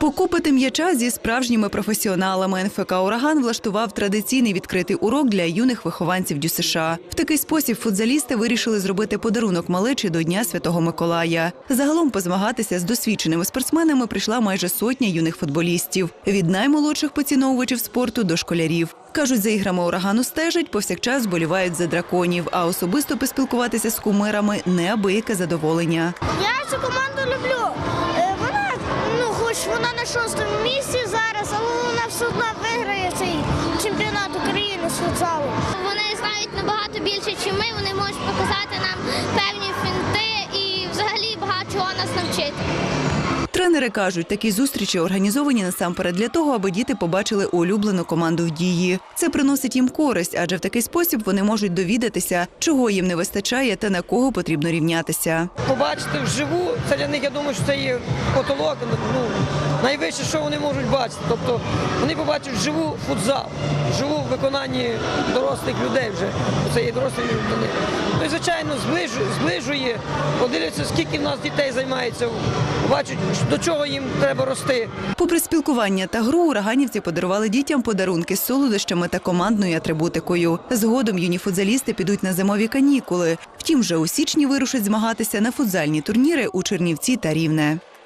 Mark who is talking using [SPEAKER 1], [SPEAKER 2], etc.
[SPEAKER 1] Покупити м'яча зі справжніми професіоналами НФК Ураган влаштував традиційний відкритий урок для юних вихованців ДЮСШ. В такий спосіб футзалісти вирішили зробити подарунок малечі до Дня Святого Миколая. Загалом позмагатися з досвідченими спортсменами прийшла майже сотня юних футболістів від наймолодших поціновувачів спорту до школярів. Кажуть, за іграми урагану стежать, повсякчас болівають за драконів, а особисто поспілкуватися з кумирами неабияке задоволення.
[SPEAKER 2] Я цю команду люблю. Вона на шостому місці зараз, але вона все одно виграє цей чемпіонат України з футзалу.
[SPEAKER 3] Вони знають набагато більше, ніж ми. Вони можуть показати нам певні фінти і взагалі багато чого нас навчити.
[SPEAKER 1] Тренери кажуть, такі зустрічі організовані насамперед для того, аби діти побачили улюблену команду в дії. Це приносить їм користь, адже в такий спосіб вони можуть довідатися, чого їм не вистачає та на кого потрібно рівнятися.
[SPEAKER 4] побачити вживу, це для них, я думаю, що це є потолок, ну, найвище, що вони можуть бачити. Тобто вони побачать вживу футзал, вживу виконанні дорослих людей вже. Це є дорослі люди. Ну і звичайно, зближує, зближує, подивляться, скільки в нас дітей займається, бачать, до чого їм треба рости.
[SPEAKER 1] Попри спілкування та гру, ураганівці подарували дітям подарунки з солодощами та командною атрибутикою. Згодом юні футзалісти підуть на зимові канікули. Втім, вже у січні вирушать змагатися на футзальні турніри у Чернівці та Рівне.